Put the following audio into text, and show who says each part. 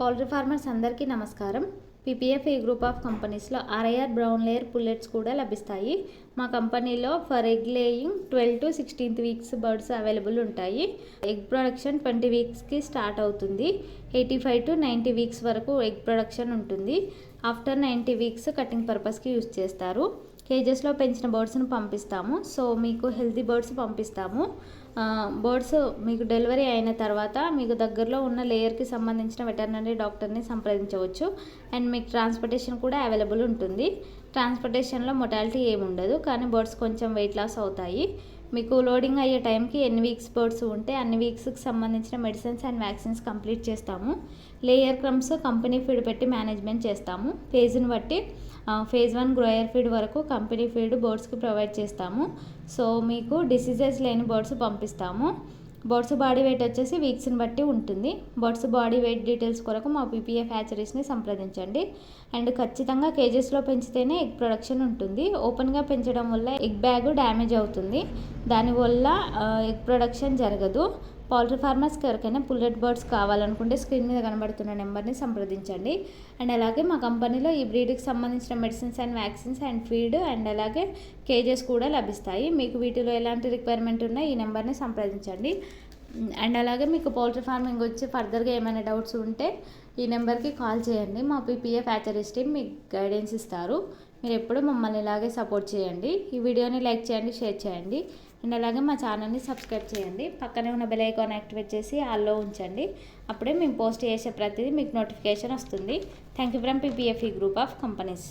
Speaker 1: Poultry farmers అందరికీ నమస్కారం. PPF ఈ గ్రూప్ ఆఫ్ కంపెనీస్లో ఆర్ఐఆర్ బ్రౌన్ లేయర్ పుల్లెట్స్ కూడా లభిస్తాయి. మా కంపెనీలో for egg laying twelve to sixteenth weeks birds available ఉంటాయి. ఎగ్ ప్రొడక్షన్ ట్వంటీ వీక్స్కి స్టార్ట్ అవుతుంది. Eighty five to ninety weeks వరకు ఎగ్ ప్రొడక్షన్ ఉంటుంది. ఆఫ్టర్ నైంటీ వీక్స్ కటింగ్ పర్పస్కి యూజ్ చేస్తారు. కేజెస్లో పెంచిన బర్డ్స్ని పంపిస్తాము. సో మీకు హెల్తీ బర్డ్స్ పంపిస్తాము. బర్డ్స్ మీకు డెలివరీ అయిన తర్వాత మీకు దగ్గరలో ఉన్న లేయర్కి సంబంధించిన వెటర్నరీ డాక్టర్ని సంప్రదించవచ్చు. అండ్ మీకు ట్రాన్స్పోర్టేషన్ కూడా అవైలబుల్ ఉంటుంది. ట్రాన్స్పోర్టేషన్లో మొటాలిటీ ఏమి ఉండదు. కానీ బర్డ్స్ కొంచెం వెయిట్ లాస్ అవుతాయి. మీకు లోడింగ్ అయ్యే టైంకి ఎన్ని వీక్స్ బర్డ్స్ ఉంటే అన్ని వీక్స్కి సంబంధించిన మెడిసిన్స్ అండ్ వ్యాక్సిన్స్ కంప్లీట్ చేస్తాము. లేయర్ క్రమ్స్ కంపెనీ ఫీడ్ పెట్టి మేనేజ్మెంట్ చేస్తాము. ఫేజ్ని బట్టి ఫేజ్ వన్ గ్రోయర్ ఫీడ్ వరకు కంపెనీ ఫీడ్ బర్డ్స్కి ప్రొవైడ్ చేస్తాము. సో మీకు డిసీజెస్ లేని బర్డ్స్ పంపిస్తాము. బర్డ్స్ బాడీ వెయిట్ వచ్చేసి వీక్స్ని బట్టి ఉంటుంది. బర్డ్స్ బాడీ వెయిట్ డీటెయిల్స్ కొరకు మా పీపీఎఫ్ హ్యాచరీస్ని సంప్రదించండి. అండ్ ఖచ్చితంగా కేజెస్లో పెంచితేనే ఎగ్ ప్రొడక్షన్ ఉంటుంది. ఓపెన్గా పెంచడం వల్ల ఎగ్ బ్యాగ్ డ్యామేజ్ అవుతుంది. దానివల్ల ఎగ్ ప్రొడక్షన్ జరగదు. పౌల్ట్రీ ఫార్మర్స్కి ఎవరికైనా పుల్లెట్ బర్డ్స్ కావాలనుకుంటే స్క్రీన్ మీద కనబడుతున్న నెంబర్ని సంప్రదించండి. అండ్ అలాగే మా కంపెనీలో ఈ బ్రీడ్కి సంబంధించిన medicines and vaccines and feed and అలాగే కేజెస్ కూడా లభిస్తాయి. మీకు వీటిలో ఎలాంటి రిక్వైర్మెంట్ ఉన్నా ఈ నెంబర్ని సంప్రదించండి. అండ్ అలాగే మీకు పౌల్ట్రీ ఫార్మింగ్ వచ్చి ఫర్దర్గా ఏమైనా డౌట్స్ ఉంటే ఈ నెంబర్కి కాల్ చేయండి. మా పీపీఎఫ్ హ్యాచరీస్ టీమ్ మీకు గైడెన్స్ ఇస్తారు. మీరు ఎప్పుడూ మమ్మల్ని ఇలాగే సపోర్ట్ చేయండి. ఈ వీడియోని లైక్ చేయండి షేర్ చేయండి. అండ్ అలాగే మా ఛానల్ని సబ్స్క్రైబ్ చేయండి. పక్కనే ఉన్న బెల్ ఐకాన్ యాక్టివేట్ చేసి ఆల్లో ఉంచండి. అప్పుడే మేము పోస్ట్ చేసే ప్రతిదీ మీకు నోటిఫికేషన్ వస్తుంది. Thank you from PPFE group of companies.